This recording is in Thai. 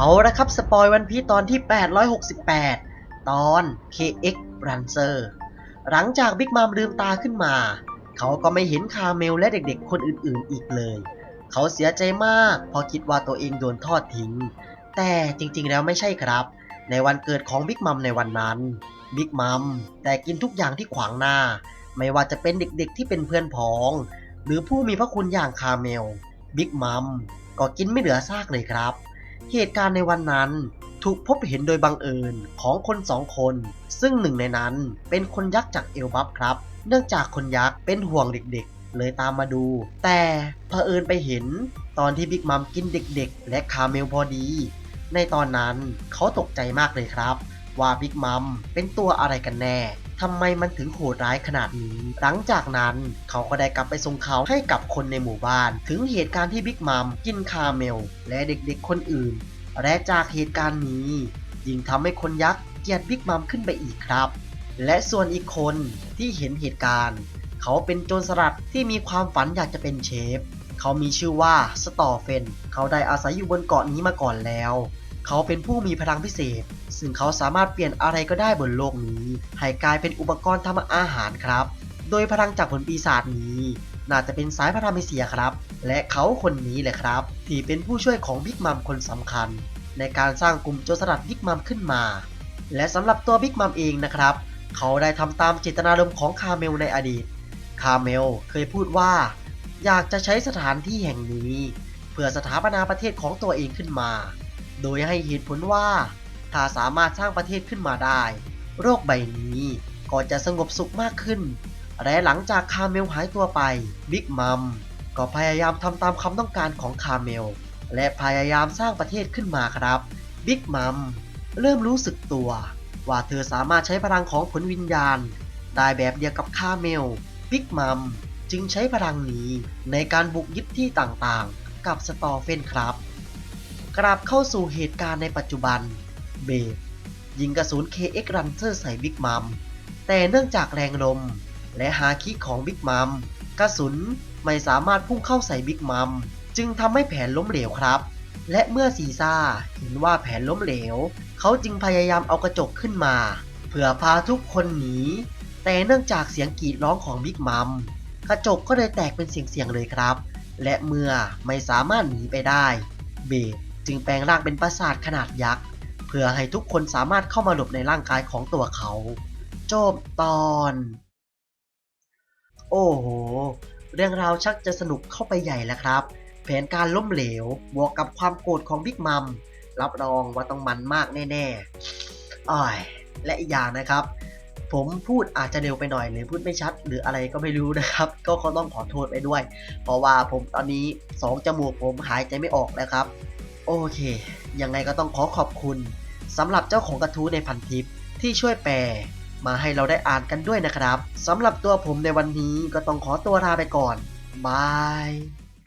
เอาละครับ สปอยวันพีตอนที่ 868 ตอน KX Rancer หลังจากบิ๊กมัมลืมตาขึ้นมา เขาก็ไม่เห็นคาเมลและเด็กๆ คนอื่นๆ อีกเลย เขาเสียใจมากพราะคิดว่าตัวเองโดนทอดทิ้ง แต่จริงๆแล้วไม่ใช่ครับ ในวันเกิดของบิ๊กมัมในวันนั้น บิ๊กมัมแต่กินทุกอย่างที่ขวางหน้า ไม่ว่าจะเป็นเด็กๆ ที่เป็นเพื่อนพ้อง หรือผู้มีพระคุณอย่างคาเมล บิ๊กมัมก็กินไม่เหลือซากเลยครับ เหตุการณ์ในวันนั้นถูกพบเห็นโดยบังเอิญของคนสองคน ซึ่งหนึ่งในนั้นเป็นคนยักษ์จากเอลบับครับ เนื่องจากคนยักษ์เป็นห่วงเด็กๆ เลยตามมาดู แต่เผอิญไปเห็นตอนที่บิ๊กมัมกินเด็กๆ และคาเมลพอดี ในตอนนั้นเขาตกใจมากเลยครับ ว่าบิ๊กมัมเป็นตัวอะไรกันแน่ ทำไมมันถึงโหดร้ายขนาดนี้ หลังจากนั้นเขาก็ได้กลับไปส่งเขาวให้กับคนในหมู่บ้าน ถึงเหตุการณ์ที่บิ๊กมัมกินคาเมล และเด็กๆคนอื่น และจากเหตุการณ์นี้ยิ่งทำให้คนยักษ์เกลียดบิ๊กมัมขึ้นไปอีกครับ และส่วนอีกคนที่เห็นเหตุการณ์ เขาเป็นโจรสลัดที่มีความฝันอยากจะเป็นเชฟ เขามีชื่อว่าสตอร์เฟน เขาได้อาศัยอยู่บนเกาะนี้มาก่อนแล้ว เขาเป็นผู้มีพลังพิเศษ ซึ่งเขาสามารถเปลี่ยนอะไรก็ได้บนโลกนี้ ให้กลายเป็นอุปกรณ์ทำอาหารครับ โดยพลังจากผลปีศาจนี้ น่าจะเป็นสายพระธรรมเสียครับ และเขาคนนี้แหละครับ ที่เป็นผู้ช่วยของบิ๊กมัมคนสำคัญ ในการสร้างกลุ่มโจรสลัดบิ๊กมัมขึ้นมา และสำหรับตัวบิ๊กมัมเองนะครับ เขาได้ทำตามเจตนารมณ์ของคาเมลในอดีต คาเมลเคยพูดว่า อยากจะใช้สถานที่แห่งนี้ เพื่อสถาปนาประเทศของตัวเองขึ้นมา โดยให้เหตุผลว่า ถ้าสามารถสร้างประเทศขึ้นมาได้ โรคใบนี้ก็จะสงบสุขมากขึ้น และหลังจากคาเมลหายตัวไป บิ๊กมัมก็พยายามทำตามคำต้องการของคาเมล และพยายามสร้างประเทศขึ้นมาครับ บิ๊กมัมเริ่มรู้สึกตัว ว่าเธอสามารถใช้พลังของผลวิญญาณ ได้แบบเดียวกับคาเมล บิ๊กมัมจึงใช้พลังนี้ในการบุกยึดที่ต่างๆ กับสตอร์เฟนครับ กลับเข้าสู่เหตุการณ์ในปัจจุบัน เบฟยิงกระสุน KX Runner ใส่บิ๊กมัม แต่เนื่องจากแรงลม และฮาคิของบิ๊กมัม กระสุนไม่สามารถพุ่งเข้าใส่บิ๊กมัม จึงทำให้แผนล้มเหลวครับ และเมื่อซีซ่าเห็นว่าแผนล้มเหลว เขาจึงพยายามเอากระจกขึ้นมา เพื่อพาทุกคนหนี แต่เนื่องจากเสียงกรีดร้องของบิ๊กมัม กระจกก็เลยแตกเป็นเสียงๆเลยครับ และเมื่อไม่สามารถหนีไปได้ เบฟ จึงแปลงร่างเป็นปราสาทขนาดยักษ์ เพื่อให้ทุกคนสามารถเข้ามาหลบในร่างกายของตัวเขาจบตอน โอ้โห เรื่องราวชักจะสนุกเข้าไปใหญ่แล้วครับ แผนการล้มเหลว บวกกับความโกรธของบิ๊กมัม รับรองว่าต้องมันมากแน่ๆอ้อยและอีกอย่างนะครับ ผมพูดอาจจะเร็วไปหน่อยหรือพูดไม่ชัด หรืออะไรก็ไม่รู้นะครับ ก็ขอต้องขอโทษไปด้วย เพราะว่าผมตอนนี้สองจมูกผมหายใจไม่ออกแล้วครับ โอเค ยังไงก็ต้องขอขอบคุณสำหรับเจ้าของกระทู้ในพันทิปที่ช่วยแปลมาให้เราได้อ่านกันด้วยนะครับสำหรับตัวผมในวันนี้ก็ต้องขอตัวลาไปก่อนบาย